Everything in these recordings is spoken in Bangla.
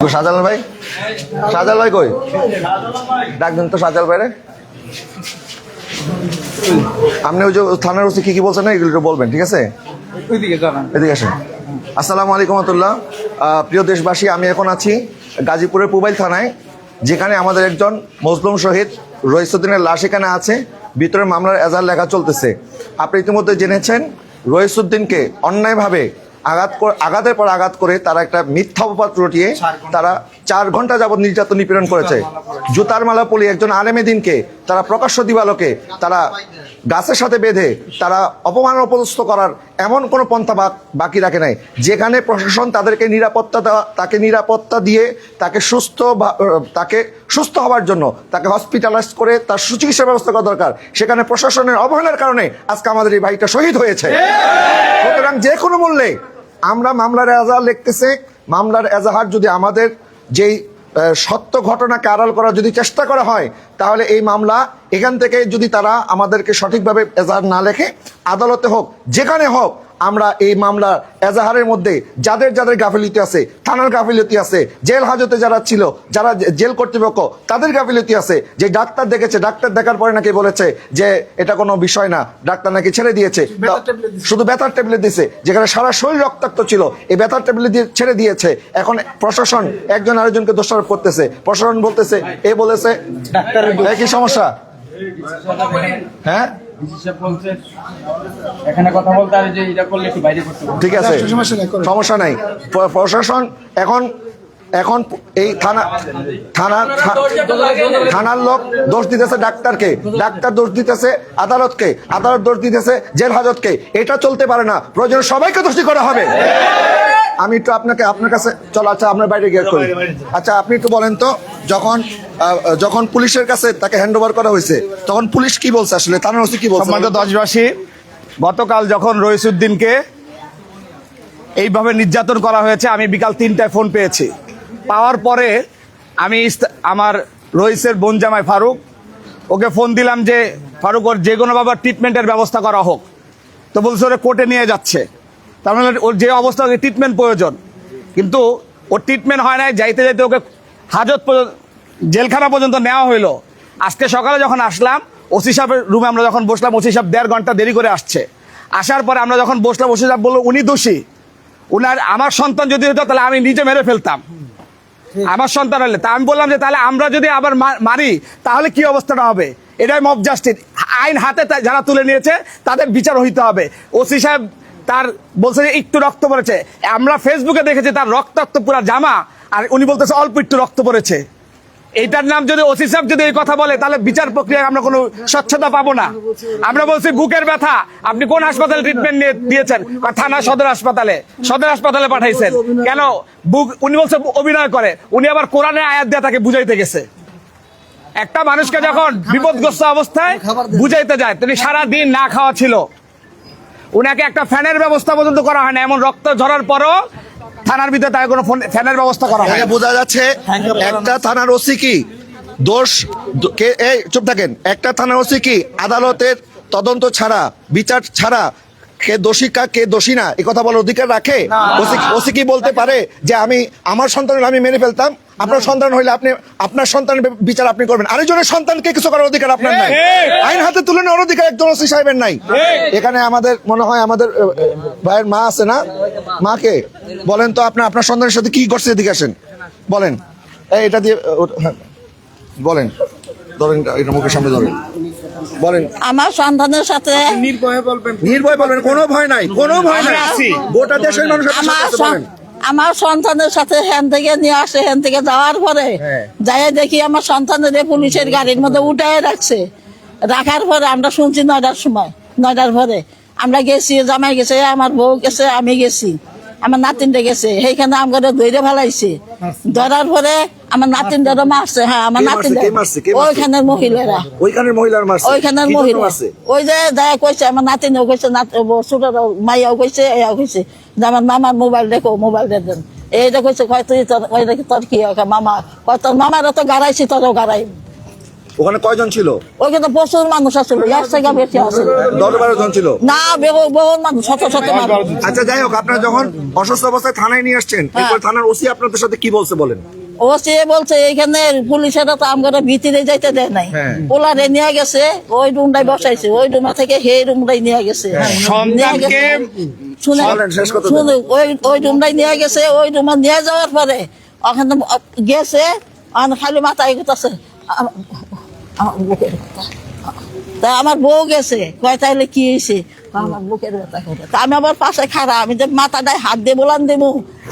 শাহজালাল ভাই? শাহজালাল ভাই কই? ডাকবেন তো শাহজালাল ভাইরে। আপনি ওই যে থানার ওসি কি কি বলছেন না এগুলো বলবেন ঠিক আছে? এদিকে আসেন। আসসালামু আলাইকুম রহমতুল্লাহ। প্রিয় দেশবাসী আমি এখন আছি গাজীপুরের পুবাইল থানায় যেখানে আমাদের একজন মজলুম শহীদ রহিসুদ্দিনের লাশ এখানে আছে। ভিতরে মামলার এজার লেখা চলতেছে। আপনি ইতিমধ্যে জেনেছেন রহিসুদ্দিনকে অন্যায়ভাবে আঘাত কর- আঘাতের পর আঘাত করে তারা একটা মিথ্যা অপবাদ রটিয়ে তারা চার ঘণ্টা যাবৎ নির্যাতন নিপীড়ন করেছে। জুতার মালা পলি একজন আলেমে দিনকে তারা প্রকাশ্য দিবালোকে তারা গাছের সাথে বেঁধে তারা অপমান অপদস্থ করার এমন কোনো পন্থা বাকি রাখে নাই। যেখানে প্রশাসন তাদেরকে নিরাপত্তা দেওয়া তাকে নিরাপত্তা দিয়ে তাকে সুস্থ বা- তাকে সুস্থ হওয়ার জন্য তাকে হসপিটালাইজ করে তার সুচিকিৎসা ব্যবস্থা করা দরকার। সেখানে প্রশাসনের অবহেলার কারণে আজকে আমাদের এই ভাইটা শহীদ হয়েছে। সুতরাং যে কোনো মূল্যে আমরা মামলার এজাহার লিখতেছে, মামলার এজাহার যদি আমাদের যেই সত্য ঘটনাকে আড়াল করার যদি চেষ্টা করা হয়, তাহলে এই মামলা এখান থেকে যদি তারা আমাদেরকে সঠিকভাবে এজাহার না লেখে, আদালতে হোক, যেখানে হোক আমরা এই মামলা এজাহারের মধ্যে যাদের যাদের গাফিলতি আছে থানার গাফিলতি আছে জেল হাজতে যারা ছিল যারা জেল কর্তৃপক্ষ তাদের গাফিলতি আছে যে ডাক্তার দেখেছে ডাক্তার দেখার পরে নাকি বলেছে যে এটা কোনো বিষয় না ডাক্তার নাকি ছেড়ে দিয়েছে। শুধু ব্যথার ট্যাবলেট দিছে যেখানে সারা শরীর রক্তাক্ত ছিল এই ব্যথার ট্যাবলেট দিয়ে ছেড়ে দিয়েছে। এখন প্রশাসন একজন আরেকজনকে দোষারোপ করতেছে। প্রশাসন বলতেছে এ বলেছে। কি সমস্যা? হ্যাঁ? বলছে এখানে কথা বলতে আর যে এটা করলে একটু বাইরে করতে ঠিক আছে সমস্যা নাই প্রশাসন এখন এখন এই থানা থানা থানার লোক দোষ দিতেছে ডাক্তারকে। ডাক্তার দোষ দিতেছে আদালতকে। আদালত দোষ দিতেছে জেল হাজতকে। এটা চলতে পারে না। প্রয়োজন সবাইকে দোষী করা হবে। আমি একটু আপনাকে আপনার কাছে চলো আচ্ছা আপনার বাইরে গিয়ে করি। আচ্ছা আপনি একটু বলেন তো যখন যখন পুলিশের কাছে তাকে হ্যান্ড ওভার করা হয়েছে তখন পুলিশ কি বলছে আসলে? থানার ওসি কি বলছে? সম্মানিত দেশবাসী গতকাল যখন রইসুদ্দিনকে এইভাবে নির্যাতন করা হয়েছে আমি বিকাল তিনটায় ফোন পেয়েছি। পাওয়ার পরে আমি আমার রইসের বোন জামাই ফারুক ওকে ফোন দিলাম যে ফারুক ওর যে কোনোভাবে ট্রিটমেন্টের ব্যবস্থা করা হোক। তো বলছে ওরা কোর্টে নিয়ে যাচ্ছে। তার ওর যে অবস্থা, ওকে ট্রিটমেন্ট প্রয়োজন। কিন্তু ওর ট্রিটমেন্ট হয় নাই, যাইতে যাইতে ওকে হাজত জেলখানা পর্যন্ত নেওয়া হইল। আজকে সকালে যখন আসলাম, ওসি সাহেবের রুমে আমরা যখন বসলাম, ওসি সাহেব দেড় ঘণ্টা দেরি করে আসছে। আসার পরে আমরা যখন বসলাম, ওসি সাহেব বলল, উনি দোষী। উনার, আমার সন্তান যদি হতো, তাহলে আমি নিজে মেরে ফেলতাম। আমার সন্তান হলে। তা আমি বললাম যে, তাহলে আমরা যদি আবার মারি, তাহলে কি অবস্থাটা হবে? এটাই মব জাস্টিস আইন হাতে যারা তুলে নিয়েছে, তাদের বিচার হইতে হবে। ওসি সাহেব তার বলছে যে একটু রক্ত পড়েছে। আমরা ফেসবুকে দেখেছি তার রক্তাক্ত পুরা জামা, আর উনি বলতেছে অল্প একটু রক্ত পড়েছে। এইটার নাম যদি ওসি সাহেব যদি এই কথা বলে, তাহলে বিচার প্রক্রিয়ায় আমরা কোনো স্বচ্ছতা পাবো না। আমরা বলছি বুকের ব্যথা, আপনি কোন হাসপাতালে ট্রিটমেন্ট নিয়ে দিয়েছেন? থানা সদর হাসপাতালে সদর হাসপাতালে পাঠাইছেন। কেন? বুক, উনি বলছে অভিনয় করে। উনি আবার কোরআনে আয়াত দিয়ে তাকে বুঝাইতে গেছে। একটা মানুষকে যখন বিপদগ্রস্ত অবস্থায় বুঝাইতে যায়, তিনি সারা দিন না খাওয়া ছিল। উনাকে একটা ফ্যানের ব্যবস্থা পর্যন্ত করা হয় না। এমন রক্ত ঝরার পরও থানার ভিতরে তাকে কোনো ফোন- ফ্যানের ব্যবস্থা করা হয় না। বোঝা যাচ্ছে একটা থানার ওসি কি? দোষ কে এই চুপ থাকেন। একটা থানার ওসি কি আদালতের তদন্ত ছাড়া বিচার ছাড়া কে দোষী কা কে দোষী না? এ কথা বলার অধিকার রাখে? ওসি ওসি কি বলতে পারে যে আমি আমার সন্তানের আমি মেরে ফেলতাম? আপনার সন্তান হইলে আপনি আপনার সন্তানের বিচার আপনি করবেন। আরেকজনের সন্তানকে কিছু করার অধিকার আপনার নাই। আইন হাতে তুলে নেওয়ার অধিকার একজন ওসি সাহেবের নাই। এখানে আমাদের মনে হয় আমাদের ভাইয়ের মা আছে না? মাকে? বলেন তো আপনার আপনার সন্তানের সাথে কি করছে এদিকে আসেন। বলেন। এই এটা দিয়ে ওটা- হ্যাঁ। বলেন। ধরেন এটা- এটা মুখের সামনে ধরেন। বলেন। আমার সন্তানের সাথে নির্ভয়ে বলবেন। নির্ভয় বলবেন কোনো ভয় নাই কোনো ভয় নাই। গোটা দেশের মানুষ আমার আমার সন্তানের সাথে হ্যান থেকে নিয়ে আসে হ্যান থেকে যাওয়ার পরে হ্যাঁ। যাই দেখি আমার সন্তানের পুলিশের গাড়ির মধ্যে উঠায় রাখছে। রাখার পরে আমরা শুনছি নয়টার সময় নয়টার পরে আমরা গেছি জামাই গেছে আমার বউ গেছে আমি গেছি। আমার নাতিনটা গেছে সেইখানে আমাকে ধৈর্য ফেলাইছে। ধরার পরে আমার নাতিন নাতিনটা মারছে হ্যাঁ আমার? নাতিনটা মারছে? ওইখানের মহিলারা। ওইখানের মহিলার মারছে? ওইখানের মহিলা। ওই যে দেখা কইছে আমার নাতিনও কইছে নাত ছোট মাইয়াও কইছে এয়াও কইছে। যে আমার মামার মোবাইল দেখো মোবাইল দেখ দেন। এইটা কইছে কয় তুই ওই দেখি তোর কি হয়? মামা? কয় তোর মামারও তো গাড়াইছি তোরও গাড়াই। ওখানে কয়জন ছিল? ওইখানে প্রচুর মানুষ আসছিল এক থেকে বেশি আসছিল দশ বারো জন ছিল? না বহু বহু মানুষ শত শত মানুষ। আচ্ছা যাই হোক আপনারা যখন অসুস্থ অবস্থায় থানায় নিয়ে আসছেন এরপর থানার ওসি আপনাদের সাথে কি বলছে বলেন? ও সে বলছে এইখানে পুলিশেরা তো আমরা ভিতরে যাইতে দেয় নাই। হ্যাঁ। পোলারে নিয়ে গেছে ওই রুমটাই বসাইছে। ওই রুমা থেকে সেই রুমটাই নিয়ে গেছে। হ্যাঁ। নিয়ে গেছে। ওই ওই রুমটাই নিয়ে গেছে ওই রুমা নিয়ে যাওয়ার পরে ওখানে গেছে খালি মাথায় গেছে আমার বউ গেছে। কয় তাইলে কি হয়েছে আমার বুকের ব্যথা করে। তা আমি আবার পাশে খাড়া আমি যে মাথাটায় হাত দিয়ে বলান দেবো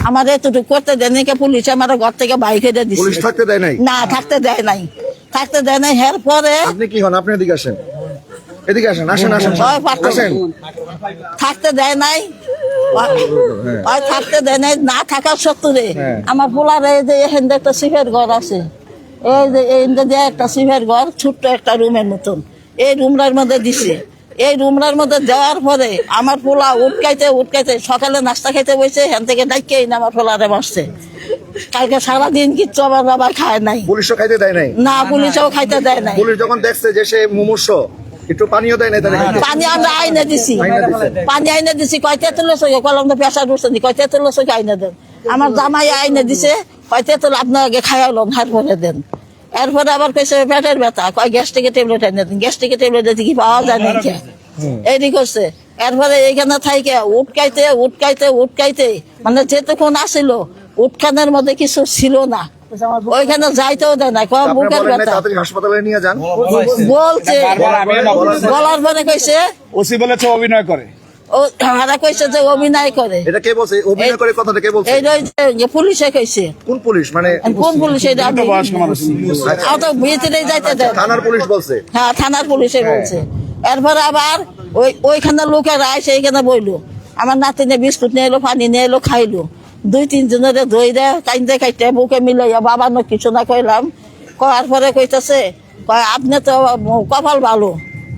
আমার এতটুকু করতে দেয়নি কে পুলিশ আমার ঘর থেকে বাইকে দিয়ে দিচ্ছে পুলিশ থাকতে দেয় নাই? না থাকতে দেয় নাই। থাকতে দেয় নাই হের পরে আপনি কি হন? আপনি এদিকে আসেন। এদিকে আসেন আসেন আসেন আসেন। থাকতে দেয় নাই। ওই থাকতে দেয় নাই না থাকার সত্ত্বে হ্যাঁ। আমার পোলার এই যে এখান একটা সিফের ঘর আছে এই যে এই যে একটা সিফের ঘর ছোট্ট একটা রুমের মতন। এই রুমটার মধ্যে দিছে। এই রুমটার মধ্যে দেওয়ার পরে আমার পোলা উটকাইতে উটকাইতে সকালে নাস্তা খেতে বসে হেন থেকে ডাইকে এনে আমার পোলারে মারছে কালকে সারাদিন কিচ্ছু আমার বাবা খায় নাই। পুলিশও খাইতে দেয় নাই? না পুলিশও খাইতে দেয় নাই। পুলিশ যখন দেখছে যে সে মুমূর্ষ একটু পানিও দেয় নাই পানি আমরা আইনে দিছি। পানি আইনে দিছি কয় তেঁতুল সঙ্গে? কলম তো পেশা ঢুকছে নি কয় তেঁতুল সঙ্গে আইনে দেন। আমার জামাই আইনে দিছে কয় তেঁতুল আপনার আগে খাইয়ালাম হাত ভরে দেন। এরপরে আবার কইছে পেটের ব্যথা। কয় গ্যাস্ট্রিকের ট্যাবলেট আইনে দেন গ্যাস্ট্রিকের ট্যাবলেট দিতে কি পাওয়া যায় না এইদি করছে। এরপরে এইখানে থাইকে উটকাইতে উটকাইতে উটকাইতে মানে যেতক্ষণ আসিল উটখানের মধ্যে কিছু ছিল না। ওইখানে যাইতেও দেয় না কয় বুকের ব্যথা। হাসপাতালে নিয়ে যান। বলছে বলার পরে কইছে ওসি বলেছে অভিনয় করে। ও হারা কইছে যে অভিনয় করে। এটা কে বলছে? অভিনয় করে কথাটা কে বলছে? এই যে পুলিশে কইছে। কোন পুলিশ? মানে কোন পুলিশ এটা আমি বয়স্ক মানুষ। ভিতরে যাইতে দেন। থানার পুলিশ বলছে। হ্যাঁ থানার পুলিশে বলছে। এরপরে আবার ওই ওইখানে লোকেরা এসে এইখানে বইলো। আমার নাতিনে বিস্কুট নিয়ে এলো পানি নিয়ে এলো খাইলো। দুই তিনজনের ধই দে কাইন্দে কাইতে বুকে মিলাইয়া বাবা ন কিছু না কইলাম। কয়ার পরে কইতাছে কয় আপনি তো কপাল ভালো।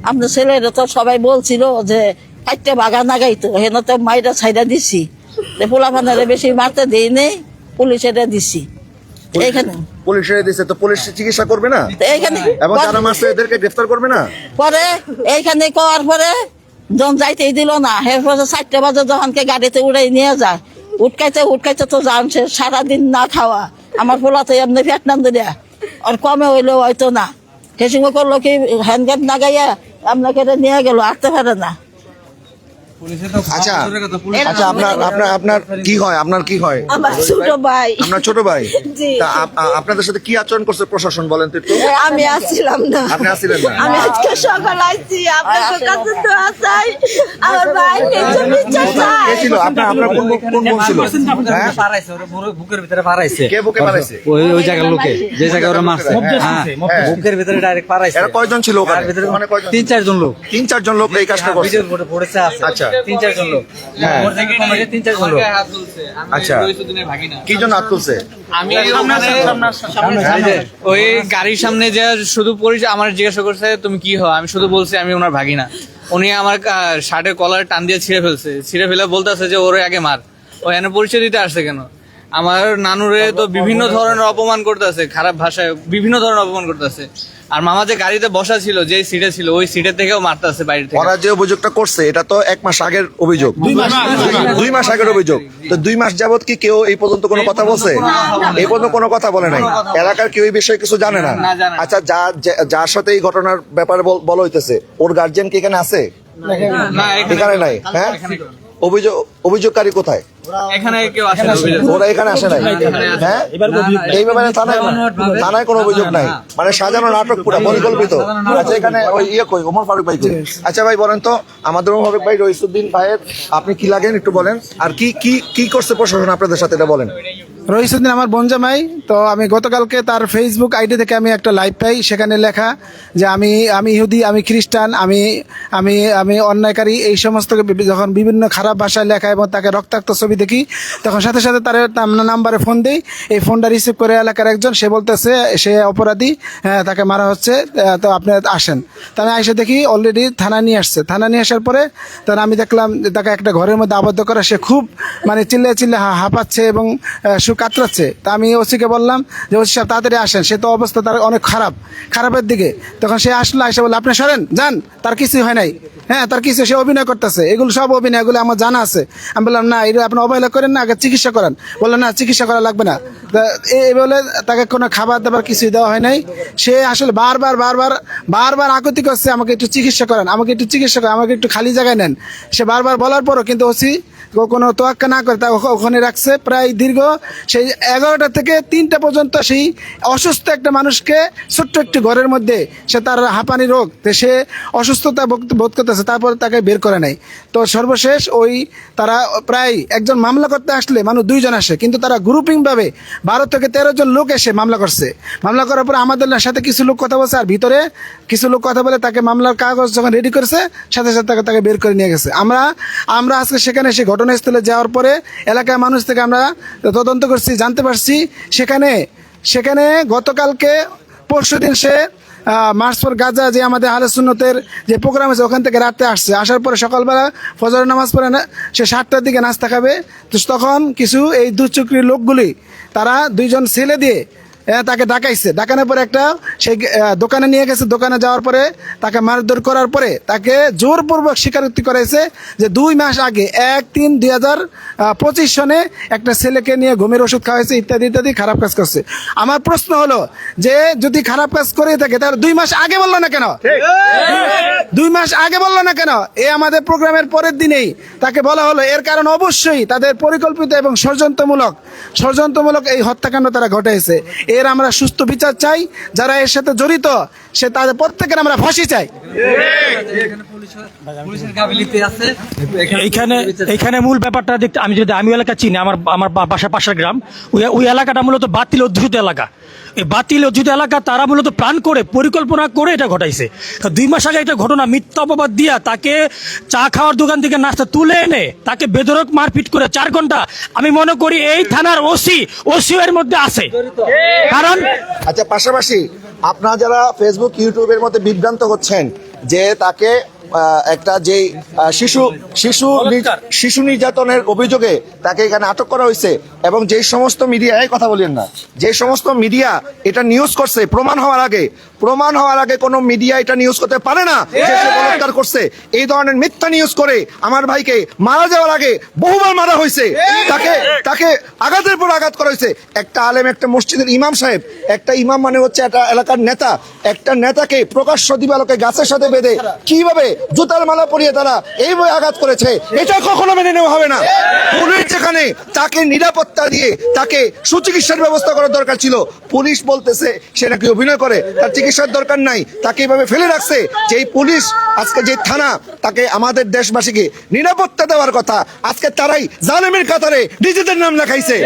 আপনার ছেলের তো সবাই বলছিল যে কাইতে বাগা না গাইতো হেন তো মাইরা ছাইরা দিছি। পোলা ফানারে বেশি মারতে দিই নেই পুলিশেরা দিছি। এইখানে। পুলিশের দিছে তো পুলিশ চিকিৎসা করবে না? এইখানে এবং যারা মারছে এদেরকে গ্রেফতার করবে না? পরে এইখানে করার পরে যখন যাইতেই দিল না। এরপরে চারটে বাজে যখনকে গাড়িতে উড়াই নিয়ে যায়। উটকাইতে উটকাইতে তো জানছে সারাদিন না খাওয়া। আমার পোলাতে এমনি পেট নাম দিলে আর কমে হইলেও হয়তো না। সে সময় করল কি হ্যান্ড গ্যাপ না গাইয়া আপনাকে নিয়ে গেল আটতে পারে না। আচ্ছা। আচ্ছা আপনার আপনার আপনার কি হয়? আপনার কি হয়? আমার ছোট ভাই। আপনার ছোট ভাই? তা আপ- আপনাদের সাথে কি আচরণ করছে প্রশাসন বলেন তো আমি আসছিলাম না। আপনি আসছিলেন না। আমি আজকে সকাল আসছি আপনার কাছে তো আসাই। আমার ভাই কিছু বিচার কে ছিল? আপনার আপনার কোন কোন বোন ছিল? হ্যাঁ? বুকের ভিতরে পারাইছে কে বুকে মারাইছে ওই ওই জায়গার লোকে। যে জায়গায় ওরা মারছে। হ্যাঁ। হ্যাঁ। বুকের ভিতরে ডাইরেক্ট পারাইছে এরা কয়জন ছিল ওখানে? তার কয়জন তিন চারজন লোক। তিন চারজন লোক এই কাজটা করছে। ভিডিওর বোর্ডে পড়েছে আছে। আচ্ছা। তিন চারজন লোক। হ্যাঁ। তিন চারজন লোক। আচ্ছা। কি জন্য হাত তুলছে? আমি ওই গাড়ির সামনে যে শুধু পরিচয় আমার জিজ্ঞাসা করছে তুমি কি হও? আমি শুধু বলছি আমি ওনার ভাগিনা। উনি আমার শার্টের কলার টান দিয়ে ছিঁড়ে ফেলছে। ছিঁড়ে ফেলে বলতেছে যে, ওরে আগে মার। ও এনে পরিচয় দিতে আসছে কেন? আমার নানুরে তো বিভিন্ন ধরনের অপমান করতেছে, খারাপ ভাষায় বিভিন্ন ধরনের অপমান করতেছে। আর মামা যে গাড়িতে বসা ছিল যে সিটে ছিল ওই সিটের থেকেও মারতেছে বাইরে থেকে। ওরা যে অভিযোগটা করছে এটা তো এক মাস আগের অভিযোগ। দুই মাস। আগের অভিযোগ। তো দুই মাস যাবত কি কেউ এই পর্যন্ত কোনো কথা বলছে? এই পর্যন্ত কোনো কথা বলে নাই। এলাকার কেউ এই বিষয়ে কিছু জানে না। আচ্ছা যা যা- যার সাথে এই ঘটনার ব্যাপারে বলা হইতেছে ওর গার্জিয়ান কি এখানে আছে? এখানে নাই। হ্যাঁ? অভিযোগ অভিযোগকারী কোথায়? এখানে কেউ আসে ওরা এখানে আসে নাই। হ্যাঁ? এই ব্যাপারে থানায় থানায় কোনো অভিযোগ নাই। মানে সাজানো নাটক পুরো পরিকল্পিত। আচ্ছা এখানে ওই ইয়ে কই ওমর ফারুক ভাই আচ্ছা ভাই বলেন তো আমাদের ওমর ফারুক ভাই রইসুদ্দিন ভাইয়ের আপনি কি লাগেন একটু বলেন? আর কি কি কি করছে প্রশাসন আপনাদের সাথে এটা বলেন। রহিসুদ্দিন আমার বনজামাই তো আমি গতকালকে তার ফেসবুক আইডি থেকে আমি একটা লাইভ পাই, সেখানে লেখা যে আমি আমি ইহুদি, আমি খ্রিস্টান, আমি আমি আমি অন্যায়কারী, এই সমস্ত যখন বিভিন্ন খারাপ ভাষায় লেখা এবং তাকে রক্তাক্ত ছবি দেখি, তখন সাথে সাথে তার নাম্বারে ফোন দেই। এই ফোনটা রিসিভ করে এলাকার একজন, সে বলতেছে, সে অপরাধী হ্যাঁ তাকে মারা হচ্ছে তো আপনি আসেন। তা আমি এসে দেখি অলরেডি থানা নিয়ে আসছে। থানা নিয়ে আসার পরে, তখন আমি দেখলাম তাকে একটা ঘরের মধ্যে আবদ্ধ করা, সে খুব মানে চিল্লে চিল্লে হাঁপাচ্ছে এবং কাতরাচ্ছে। তা আমি ওসিকে বললাম যে, ওসি সাহেব, তাড়াতাড়ি আসেন। সে তো অবস্থা তার অনেক খারাপ। খারাপের দিকে। তখন সে আসলো, এসে বলল, আপনি সরেন, যান। তার কিছুই হয় নাই। হ্যাঁ তার কিছু, সে অভিনয় করতেছে। এগুলো সব অভিনয়, এগুলো আমার জানা আছে। আমি বললাম, না এটা আপনি অবহেলা করেন না, আগে চিকিৎসা করান। বললেন না, চিকিৎসা করা লাগবে না। এই বলে তাকে কোনো খাবার দাবার কিছুই দেওয়া হয় নাই। সে আসলে বারবার বারবার বারবার আকুতি করছে, আমাকে একটু চিকিৎসা করেন, আমাকে একটু চিকিৎসা করেন, আমাকে একটু খালি জায়গায় নেন। সে বারবার বলার পরও কিন্তু ওসি কোনো তোয়াক্কা না করে, তা ওখ- ওখানে রাখছে। প্রায় দীর্ঘ সেই এগারোটা থেকে তিনটা পর্যন্ত সেই অসুস্থ একটা মানুষকে ছোট্ট একটি ঘরের মধ্যে সে তার হাঁপানি রোগ সে অসুস্থতা বোধ- করতেছে, তারপরে তাকে বের করে নেয়। তো সর্বশেষ ওই তারা প্রায় একজন মামলা করতে আসলে মানুষ দুইজন আসে, কিন্তু তারা গ্রুপিংভাবে বারো থেকে তেরো জন লোক এসে মামলা করছে। মামলা করার পর আমাদের সাথে কিছু লোক কথা বলছে, আর ভিতরে কিছু লোক কথা বলে তাকে মামলার কাগজ যখন রেডি করেছে, সাথে সাথে তাকে তাকে বের করে নিয়ে গেছে। আমরা আমরা আজকে সেখানে সেই ঘটনাস্থলে যাওয়ার পরে এলাকার মানুষ থেকে আমরা তদন্ত করছি, জানতে পারছি। সেখানে সেখানে গতকালকে পরশু দিন সে মার্চপুর গাজা যে আমাদের আলে সুন্নতের যে প্রোগ্রাম আছে, ওখান থেকে রাতে আসছে। আসার পরে সকালবেলা ফজর নামাজ পড়ে না, সে সাতটার দিকে নাস্তা খাবে। তো তখন কিছু এই দুচক্রির লোকগুলি, তারা দুইজন ছেলে দিয়ে তাকে ডাকাইছে। ডাকানোর পরে একটা সেই দোকানে নিয়ে গেছে। দোকানে যাওয়ার পরে তাকে মারধর করার পরে তাকে জোরপূর্বক স্বীকারোক্তি করাইছে যে দুই মাস আগে এক তিন দুই হাজার পঁচিশ সনে একটা ছেলেকে নিয়ে ঘুমের ওষুধ খাওয়াইছে ইত্যাদি ইত্যাদি খারাপ কাজ করছে। আমার প্রশ্ন হলো যে যদি খারাপ কাজ করে থাকে তাহলে দুই মাস আগে বলল না কেন? দুই মাস আগে বলল না কেন? এ আমাদের প্রোগ্রামের পরের দিনেই তাকে বলা হলো এর কারণ অবশ্যই তাদের পরিকল্পিত এবং ষড়যন্ত্রমূলক ষড়যন্ত্রমূলক এই হত্যাকাণ্ড তারা ঘটাইছে। এর আমরা সুস্থ বিচার চাই যারা এর সাথে জড়িত সে তাদের প্রত্যেকের আমরা ফাঁসি চাই। এখানে এখানে মূল ব্যাপারটা দেখতে আমি যদি আমি এলাকা চিনি আমার আমার বা- বাসা পাশের গ্রাম। ওই ওই এলাকাটা মূলত বাতিল অধ্যুষিত এলাকা। বাতিল অধ্যুষিত এলাকা তারা মূলত প্ল্যান করে, পরিকল্পনা করে এটা ঘটাইছে। দুই মাস আগে একটা ঘটনা, মিথ্যা অপবাদ দিয়া তাকে চা খাওয়ার দোকান থেকে নাস্তা তুলে এনে তাকে বেদরক মারপিট করে চার ঘণ্টা। আমি মনে করি এই থানার ওসি ওসি এর মধ্যে আছে। কারণ আচ্ছা পাশাপাশি আপনারা যারা ফেসবুক ইউটিউবের মধ্যে বিভ্রান্ত হচ্ছেন যে তাকে একটা যে শিশু শিশু শিশু নির্যাতনের অভিযোগে তাকে এখানে আটক করা হয়েছে এবং যে সমস্ত মিডিয়া এই কথা বলেন না যে সমস্ত মিডিয়া এটা নিউজ করছে প্রমাণ হওয়ার আগে প্রমাণ হওয়ার আগে কোনো মিডিয়া এটা নিউজ করতে পারে না যে সে বলাৎকার করছে। এই ধরনের মিথ্যা নিউজ করে আমার ভাইকে মারা যাওয়ার আগে বহুবার মারা হয়েছে। তাকে তাকে আঘাতের পর আঘাত করা হয়েছে। একটা আলেম একটা মসজিদের ইমাম সাহেব একটা ইমাম মানে হচ্ছে একটা এলাকার নেতা একটা নেতাকে প্রকাশ্য দিবালোকে গাছের সাথে বেঁধে কীভাবে জুতার মালা পরিয়ে তারা এইভাবে আঘাত করেছে। এটা কখনো মেনে নেওয়া হবে না। পুলিশ যেখানে তাকে নিরাপত্তা দিয়ে তাকে সুচিকিৎসার ব্যবস্থা করার দরকার ছিল। পুলিশ বলতেছে সে নাকি অভিনয় করে। তার চিকিৎসার দরকার নাই। তাকে এইভাবে ফেলে রাখছে। যে পুলিশ আজকে যে থানা, তাকে আমাদের দেশবাসীকে নিরাপত্তা দেওয়ার কথা আজকে তারাই জালেমের কাতারে নিজেদের নাম লেখাইছে।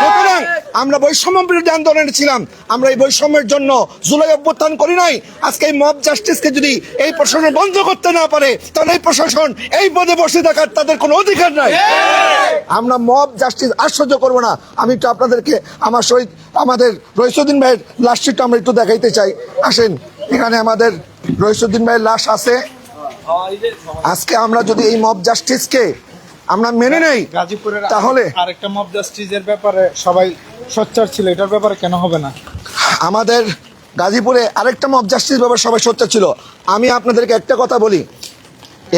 সুতরাং আমরা বৈষম্য বিরোধী আন্দোলনে ছিলাম। আমরা এই বৈষম্যের জন্য জুলাই অভ্যুত্থান করি নাই। আজকে এই মব জাস্টিসকে যদি এই প্রশাসন বন্ধ করতে না পারে তাহলে এই প্রশাসন এই পদে বসে থাকার তাদের কোনো অধিকার নাই। আমরা মব জাস্টিস আশ্চর্য করব না। আমি একটু আপনাদেরকে আমার সহিত আমাদের রইসুদ্দিন ভাইয়ের লাশটা আমরা একটু দেখাইতে চাই। আসেন এখানে আমাদের রইসুদ্দিন ভাইয়ের লাশ আছে। আজকে আমরা যদি এই মব জাস্টিসকে আমরা মেনে নেই গাজীপুরের তাহলে আরেকটা মব জাস্টিসের ব্যাপারে সবাই সোচ্চার ছিল এটার ব্যাপারে কেন হবে না? আমাদের গাজীপুরে আরেকটা মব জাস্টিস ব্যাপার সবাই সোচ্চার ছিল। আমি আপনাদেরকে একটা কথা বলি।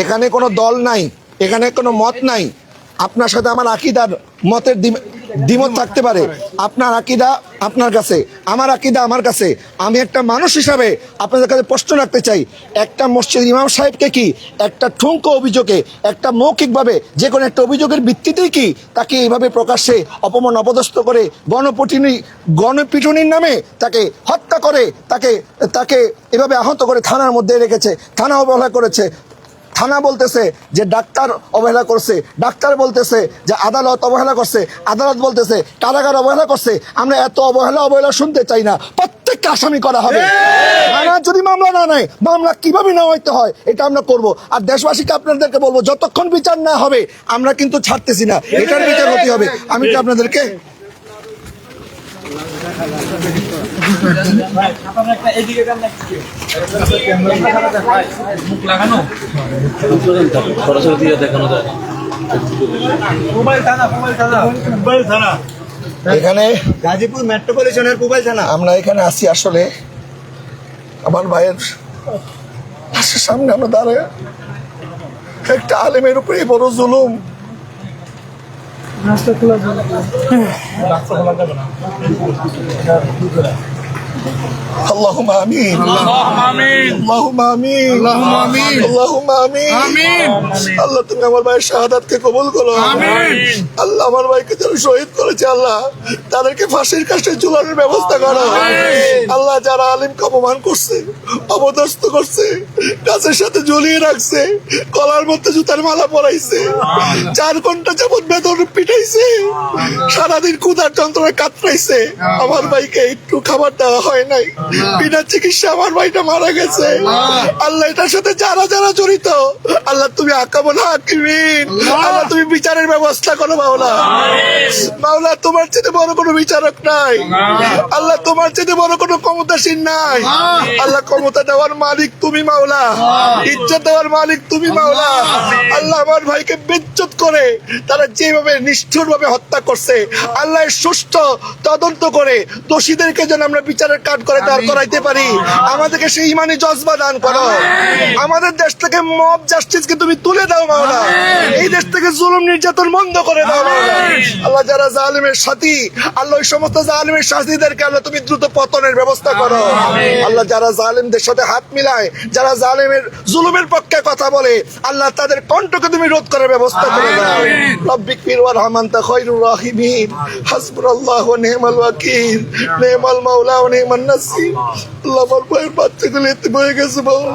এখানে কোনো দল নাই, এখানে কোনো মত নাই। আপনার সাথে আমার আকিদার মতের দ্বি- দ্বিমত থাকতে পারে। আপনার আকিদা আপনার কাছে, আমার আকিদা আমার কাছে। আমি একটা মানুষ হিসাবে আপনাদের কাছে প্রশ্ন রাখতে চাই, একটা মসজিদ ইমাম সাহেবকে কি একটা ঠুঙ্কো অভিযোগে, একটা মৌখিকভাবে যে কোনো একটা অভিযোগের ভিত্তিতেই কি তাকে এইভাবে প্রকাশ্যে অপমান অপদস্থ করে গণপিটুনি গণপিটুনির নামে তাকে হত্যা করে, তাকে তাকে এভাবে আহত করে থানার মধ্যে রেখেছে, থানা অবহেলা করেছে থানা বলতেছে যে ডাক্তার অবহেলা করছে ডাক্তার বলতেছে যে আদালত অবহেলা করছে আদালত বলতেছে কারাগার অবহেলা করছে আমরা এত অবহেলা অবহেলা শুনতে চাই না প্রত্যেককে আসামি করা হবে। থানা যদি মামলা না নেয় মামলা কীভাবে না হইতে হয় এটা আমরা করব। আর দেশবাসীকে আপনাদেরকে বলব যতক্ষণ বিচার না হবে আমরা কিন্তু ছাড়তেছি না এটার বিচার হতে হবে। আমি কি আপনাদেরকে এখানে গাজীপুর মেট্রোপলিটনের মোবাইল থানা। আমরা এখানে আসি আসলে। আমার ভাইয়ের সামনে আমরা দাঁড়ায়। একটা আলেমের উপরে বড় জুলুম। রাস্তা খোলা যাবে রাস্তা খোলা যাবে না। হ্যাঁ। اللهم امين اللهم امين اللهم امين اللهم امين اللهم امين আল্লাহ তুমি আমার ভাইয়ের শাহাদাতকে কবুল করো আমিন আল্লাহ আমার ভাইকে যারা শহীদ করেছে আল্লাহ তাদেরকে ফাঁসির কাছে ঝুলানোর ব্যবস্থা করো আল্লাহ যারা আলিমকে অপমান করছে অবদস্ত করছে গাছের সাথে ঝুলিয়ে রাখছে কলার মধ্যে জুতার মালা পরাইছে চার ঘন্টা যাবত বেতন পিটাইছে সারাদিন ক্ষুধার যন্ত্রণায় কাতরাইছে আমার ভাইকে একটু খাবার দেওয়া হয় নাই। বিনা চিকিৎসা আমার ভাইটা মারা গেছে। আল্লাহ এটার সাথে যারা যারা জড়িত আল্লাহ তুমি আকামল হাকিমিন। আল্লাহ তুমি বিচারের ব্যবস্থা করো মাওলা। মাওলা তোমার চেয়ে বড় কোনো বিচারক নাই। আল্লাহ তোমার চেয়ে বড় কোনো ক্ষমতাসীন নাই। আল্লাহ ক্ষমতা দেওয়ার মালিক তুমি মাওলা। ইজ্জত দেওয়ার মালিক তুমি মাওলা। আল্লাহ আমার ভাইকে বেজ্জত করে তারা যেভাবে নিষ্ঠুর ভাবে হত্যা করছে আল্লাহ সুষ্ঠু তদন্ত করে দোষীদেরকে যেন আমরা বিচারের কাঠ করে দাঁড় করাইতে পারি। আমাদেরকে সেই ইমানি জজবা দান করো। আমাদের দেশ থেকে মব জাস্টিসকে তুমি তুলে দাও মাওলা এই দেশ থেকে জুলুম নির্যাতন বন্ধ করে দাও মাওলা আল্লাহ যারা জালিমের সাথী আল্লাহ ওই সমস্ত জালিমের সাথীদেরকে আল্লাহ তুমি দ্রুত পতনের ব্যবস্থা করো। আল্লাহ যারা জালিমদের সাথে হাত মিলায় যারা জালিমের জুলুমের পক্ষে কথা বলে আল্লাহ তাদের কণ্ঠকে তুমি রোধ করার ব্যবস্থা করে দাও। রব্বিক ফির ওয়া রহমান তা খৈরুর রাহিমিন। হাসবুনাল্লাহু ওয়া নি'মাল ওয়াকিল। নি'মাল মাওলা ওয়া নি'মান নাসি। আল্লাহ আমার ভাইয়ের বাচ্চাগুলো এতে হয়ে গেছে বাবা।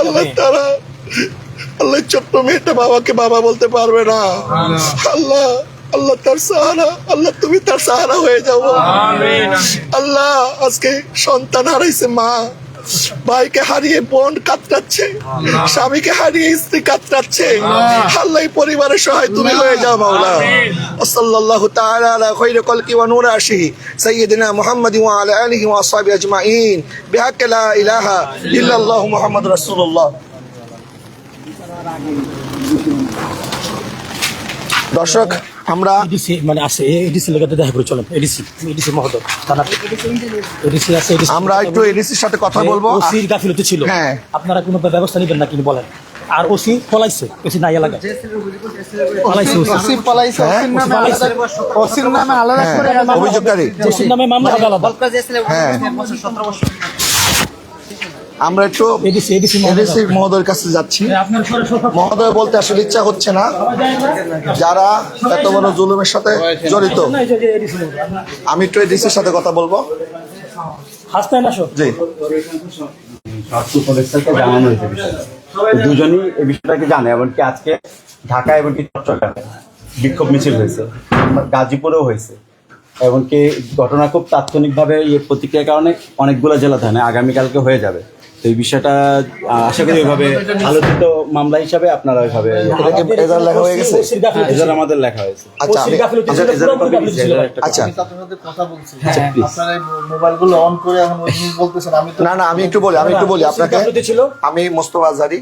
আল্লাহ। তারা আল্লাহ ছোট্ট মেয়েটা বাবাকে বাবা বলতে পারবে না। আল্লাহ আল্লাহ তার সাহারা আল্লাহ তুমি তার সাহারা হয়ে যাও। আল্লাহ আজকে সন্তান হারাইছে মা। ভাইকে হারিয়ে বোন কাতরাচ্ছে স্বামীকে হারিয়ে স্ত্রী কাতরাচ্ছে। আল্লাহ। পরিবারের সহায় তুমি হয়ে যাও মাওলা। সাল্লাল্লাহু তাআলা আলা কলকি ওয়া নূর আশিহি সাইয়্যিদিনা মুহাম্মাদি ওয়া আলা আলিহি ওয়া আসহাবিহি আজমাইন। বিহাক্কি লা ইলাহা ইল্লাল্লাহু মুহাম্মাদুর রাসূলুল্লাহ। দর্শক আমরা এডিসি মানে আছে এডিসি লেগাতে দেখা করে চলেন এডিসি এডিসি মহোদয় থানা এডিসি আছে এডিসি আমরা একটু এডিসির সাথে কথা বলব। ওসির গাফিলতি ছিল। হ্যাঁ। আপনারা কোনো ব্যবস্থা নেবেন না কিনে বলেন? আর ওসি পলাইছে ওসি নাই এলাকায়। পলাইছে ওসি ওসির পলাইছে। হ্যাঁ? ওসির নামে আলাদা ওসির নামে আলাদা হ্যাঁ, করে অভিযোগকারী ওসির নামে মামলা হবে আলাদা। হ্যাঁ। আমরা একটু এডিসি মহোদয়ের কাছে যাচ্ছি। আপনার সরে সরে- মহোদয় বলতে আসলে ইচ্ছা হচ্ছে না। যারা এত বড় জুলুমের সাথে জড়িত। আমি একটু এডিসির সাথে কথা বলব। জি। জানানো হয়েছে দুজনই এই বিষয়টাকে জানে এমনকি আজকে ঢাকা এমনকি চট্টগ্রামে বিক্ষোভ মিছিল হয়েছে গাজীপুরেও হয়েছে। এমনকি ঘটনা খুব তাৎক্ষণিকভাবে ইয়ে প্রতিক্রিয়ার কারণে অনেকগুলো জেলা থানে আগামীকালকে হয়ে যাবে। তো এই বিষয়টা আশা করি ওইভাবে আলোচিত মামলা হিসাবে আপনারা ওইভাবে এজার লেখা হয়ে গেছে? ছিল। এজার আমাদের লেখা হয়েছে। আচ্ছা আচ্ছা কথা বলছি আচ্ছা, আপনারা এই মোবাইলগুলো অন করে এখন ওই জিনিস বলতেছেন আমি তো না না আমি একটু বলি আমি একটু বলি আপনাকে আমি মোস্তফা আজারি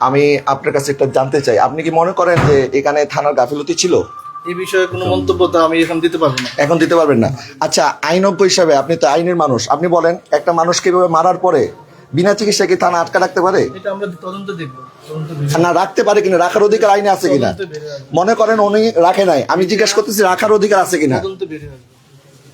আমি আপনার কাছে একটা জানতে চাই। আপনি কি মনে করেন যে এখানে থানার গাফিলতি ছিল? এই বিষয়ে কোনো মন্তব্য তো আমি এখন দিতে পারব না। এখন দিতে পারবেন না। আচ্ছা আইনজ্ঞ হিসাবে আপনি তো আইনের মানুষ। আপনি বলেন একটা মানুষকে এভাবে মারার পরে বিনা চিকিৎসা কি থানা আটকা রাখতে পারে? এটা আমরা তদন্ত দেখব না রাখতে পারে কিনা রাখার অধিকার আইনে আছে কিনা? মনে করেন উনি রাখে নাই। আমি জিজ্ঞেস করতেছি রাখার অধিকার আছে কিনা? তদন্ত বেরিয়ে আসবে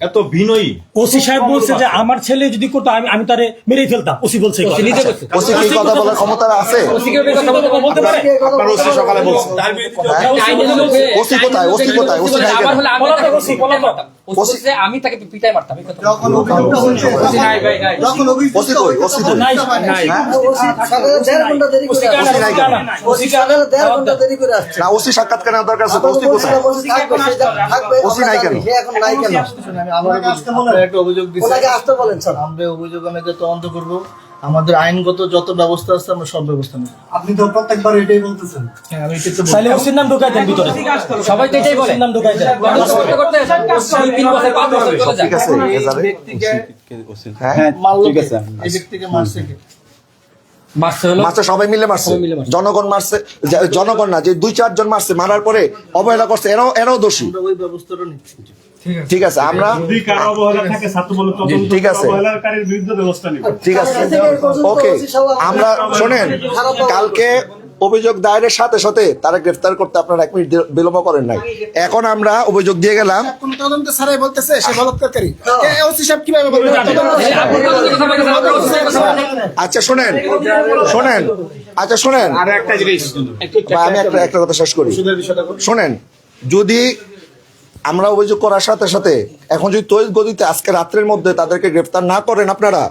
এত বিনয়ী। ওসি সাহেব বলছে যে আমার ছেলে যদি করতো আমি আমি তারে মেরেই ফেলতাম। ওসি বলছে। ওসি কি কথা বলার ক্ষমতা আছে? বলতে পারে আপনার ওসি সকালে বলছে। ওসি কোথায়? ওসি কোথায়? ওসি নাই কেন? ওসি, বলো তো। ওসি আমি তাকে পিটাই মারতাম। ওসি না, সাক্ষাৎকার নেওয়ার দরকার আছে তো ওসি কোথায়? ওসি নাই কেন? আমি একটা অভিযোগ আমরা অভিযোগ অনুযায়ী তদন্ত করব। আমাদের আইনগত যত ব্যবস্থা আছে আমরা সব ব্যবস্থা নেব। আপনি তো প্রত্যেকবার এটাই বলতেছেন। হ্যাঁ আমি এটা তো সাইলে তাহলে ওসির নাম ঢুকাই দেন ভিতরে। সবাই তো এটাই বলে। ওসির নাম ঢুকাই দেন। করতে করতে দুই তিন বছর পাঁচ বছর চলে ঠিক আছে হ্যাঁ। ঠিক আছে। এই ব্যক্তিকে মারছে কে? মারছে সবাই মিলে মারছে। জনগণ মারছে জনগণ না যে দুই চারজন মারছে মারার পরে অবহেলা করছে এরাও এরাও দোষী। আমরা ওই ব্যবস্থাটা নিচ্ছি। ঠিক আছে। আমরা যদি কারও অবহেলা থাকে ছাত্র বলে তদন্ত ঠিক আছে। অবহেলাকারীর বিরুদ্ধে ব্যবস্থা নিবে। ঠিক আছে। ওকে আমরা শোনেন কালকে অভিযোগ দায়েরের সাথে সাথে তারা গ্রেফতার করতে আপনারা এক মিনিট দে- বিলম্ব করেন নাই। এখন আমরা অভিযোগ দিয়ে গেলাম। কোন তদন্ত ছাড়াই বলতেছে সে বলৎকারী ওসি কীভাবে আচ্ছা শোনেন শোনেন আচ্ছা শোনেন। আর একটা জিনিস। বা আমি একটা একটা কথা শেষ করি। শোনেন যদি আমরা অভিযোগ করার সাথে সাথে এখন যদি তৈরি গতিতে আজকে রাত্রের মধ্যে তাদেরকে গ্রেফতার না করেন আপনারা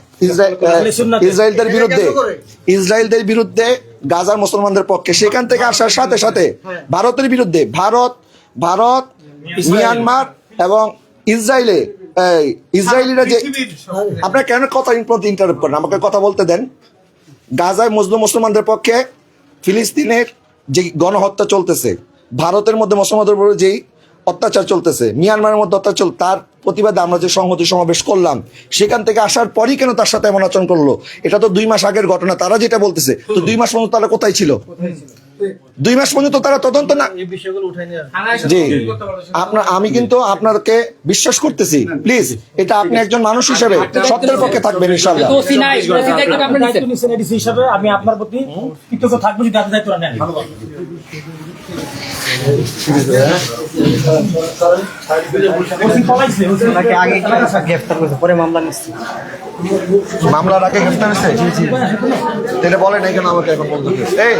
ইসরায়েলদের বিরুদ্ধে ইসরায়েলদের বিরুদ্ধে গাজার মুসলমানদের পক্ষে সেখান থেকে আসার সাথে সাথে ভারতের বিরুদ্ধে ভারত ভারত মিয়ানমার এবং ইসরায়েলে ইসরায়েলিরা যে আপনার কেন কথা ইন্টারাপ্ট করেন? আমাকে কথা বলতে দেন। গাজায় মুসলিম মুসলমানদের পক্ষে ফিলিস্তিনের যে গণহত্যা চলতেছে ভারতের মধ্যে মুসলমানদের উপরে যেই অত্যাচার চলতেছে। মিয়ানমারের মধ্যে অত্যাচার তার প্রতিবাদে আমরা যে সংহতি সমাবেশ করলাম সেখান থেকে আসার পরই কেন তার সাথে এমন আচরণ করল? এটা তো দুই মাস আগের ঘটনা তারা যেটা বলতেছে তো দুই মাস পর্যন্ত তারা কোথায় ছিল? দুই মাস পর্যন্ত তারা তদন্ত না জি। আপনার আমি কিন্তু আপনাকে বিশ্বাস করতেছি। প্লিজ এটা আপনি একজন মানুষ হিসেবে সত্যের পক্ষে থাকবেন ইনশাল্লাহ দায়িত্ব নিচ্ছেন এডিসি হিসাবে আমি আপনার প্রতি কৃতজ্ঞ থাকব যদি আপনি দায়িত্বটা নেন। আগে গ্রেফতার করেছে পরে মামলা নিচ্ছে। মামলার আগে গ্রেফতার হয়েছে? এটা বলেন এই কেন আমাকে এখন বলতে এই!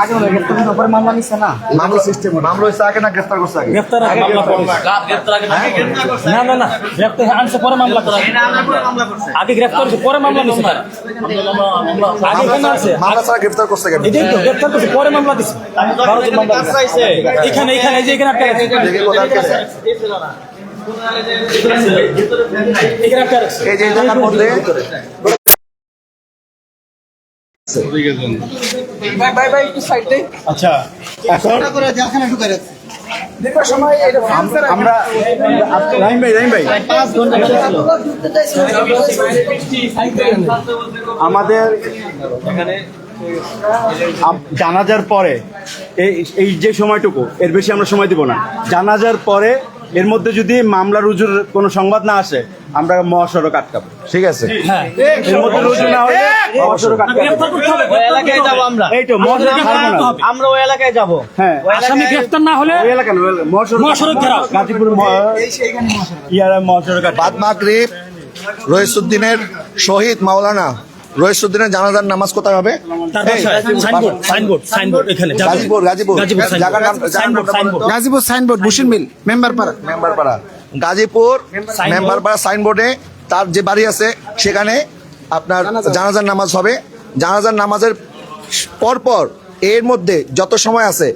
আগে ওরা গ্রেফতার করেছে পরে মামলা নিচ্ছে না? মামলা সিস্টেম মামলা হয়েছে আগে না গ্রেফতার করছে আগে? গ্রেফতার আগে মামলা করে। না না না গ্রেফতার আনছে পরে মামলা করে আগে গ্রেফতার হয়েছে পরে মামলা নিছে তারা। আগে কেন আছে? মামলা ছাড়া গ্রেফতার করছে কেন? এটাই তো গ্রেফতার করছে পরে মামলা দিছে বারো জন মামলা দিছে। এখানে এখানে এই যে এখানে আটকে রাখছে। দেখি কোথায় আটকেছে? এখানে আটকে রাখছে। এই যে এই জায়গার মধ্যে আচ্ছা এখন আমরা রাহিম ভাই রাহিম ভাই আমাদের আম- জানাজার পরে এই এই যে সময়টুকু এর বেশি আমরা সময় দিব না। জানাজার পরে এর মধ্যে যদি মামলা রুজুর কোনো সংবাদ না আসে আমরা মহাসড়ক আটকাবো। ঠিক আছে। হ্যাঁ। এর মধ্যে রুজু না হলে মহাসড়ক আটকাবো। গ্রেফতার করতে হবে ওই এলাকায় যাব আমরা। এই তো মহাসড়ক আমরা ওই এলাকায় যাব। হ্যাঁ। আসামি গ্রেফতার না হলে ওই এলাকা না, মহাসড়ক মহাসড়ক ঘেরাও। গাজীপুর ইয়ারা মহাসড়ক বাদ মাগরিব রইসুদ্দিনের শহীদ মাওলানা। রইসুদ্দিনের জানাজার নামাজ কোথায় হবে? তার বাসায়। সাইনবোর্ড সাইনবোর্ড সাইনবোর্ড এখানে। যাবেন। গাজীপুর গাজীপুর। গাজীপুর সাইনবোর্ড। বুসিন মিল মেম্বার পাড়া। মেম্বার পাড়া। গাজীপুর মেম্বার পাড়া মেম্বারপাড়া গাজীপুর সাইনবোর্ড। সাইনবোর্ডে তার যে বাড়ি আছে সেখানে আপনার জানাজার নামাজ হবে। জানাজার নামাজের পরপর এর মধ্যে যত সময় আছে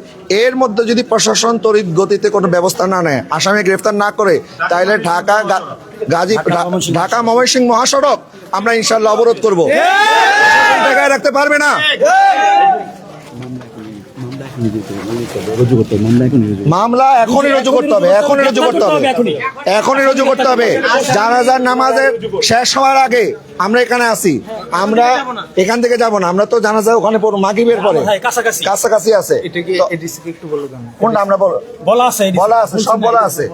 এর মধ্যে যদি প্রশাসন তড়িৎ গতিতে কোনো ব্যবস্থা না নেয় আসামি গ্রেফতার না করে তাহলে ঢাকা গাজী ঢাকা ময়মনসিংহ মহাসড়ক আমরা ইনশাল্লাহ অবরোধ করব। জায়গায় রাখতে পারবে না? মামলা এখনই রুজু করতে হবে এখনই রুজু করতে হবে। এখনই। রুজু করতে হবে। জানাজার নামাজের শেষ হওয়ার আগে আমরা এখানে আসি আমরা এখান থেকে যাব না। আমরা তো জানাজা ওখানে পড়ব মাগিবের পরে। হ্যাঁ, কাছাকাছি। আছে। কোনটা আমরা বলা আছে বলা আছে সব বলা আছে।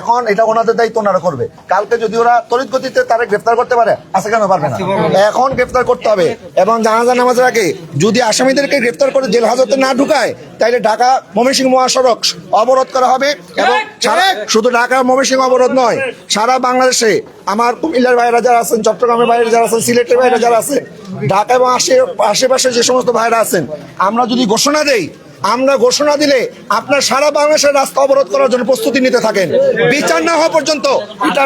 এখন এটা ওনাদের দায়িত্ব ওনারা করবে। কালকে যদি ওরা তড়িৎ গতিতে তারা গ্রেফতার করতে পারে আজকে কেন পারবে না। এখন গ্রেফতার করতে হবে এবং জানাজা নামাজের আগে যদি আসামিদেরকে গ্রেফতার করে জেল হাজতে না ঢুকায় তাহলে ঢাকা ময়মনসিংহ মহাসড়ক অবরোধ করা হবে এবং সারা- শুধু ঢাকা ময়মনসিংহ অবরোধ নয় সারা বাংলাদেশে আমার কুমিল্লার ভাইরা যারা আছেন চট্টগ্রামের বাইরে যারা আছেন সিলেটের বাইরে যারা আছেন ঢাকা এবং আশে- আশেপাশে যে সমস্ত ভাইরা আছেন আমরা যদি ঘোষণা দেই আমরা ঘোষণা দিলে আপনার সারা বাংলাদেশের রাস্তা অবরোধ করার জন্য প্রস্তুতি নিতে থাকেন। বিচার না হওয়া পর্যন্ত এটা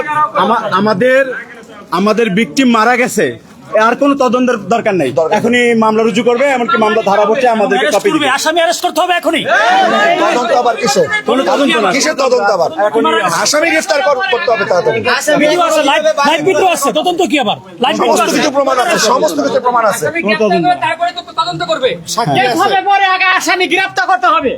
আমাদের আমাদের ভিকটিম মারা গেছে। আর কোনো তদন্তের দরকার নেই। এখনই মামলা রুজু করবে এমনকি মামলা ধারা পড়ছে আমাদেরকে কপি দিবে। আসামি অ্যারেস্ট করতে হবে এখনই। তদন্ত আবার কিসের? কোনো তদন্ত না। কিসের তদন্ত আবার? আসামি গ্রেফতার করতে হবে তাড়াতাড়ি। ভিডিও আছে লাইভ লাইভ ভিডিও আছে তদন্ত কি আবার? লাইভ ভিডিও সমস্ত আছে। কিছু প্রমাণ আছে সমস্ত কিছু প্রমাণ আছে। তারপরে তো তদন্ত করবে। পরে আগে আসামি গ্রেফতার করতে হবে।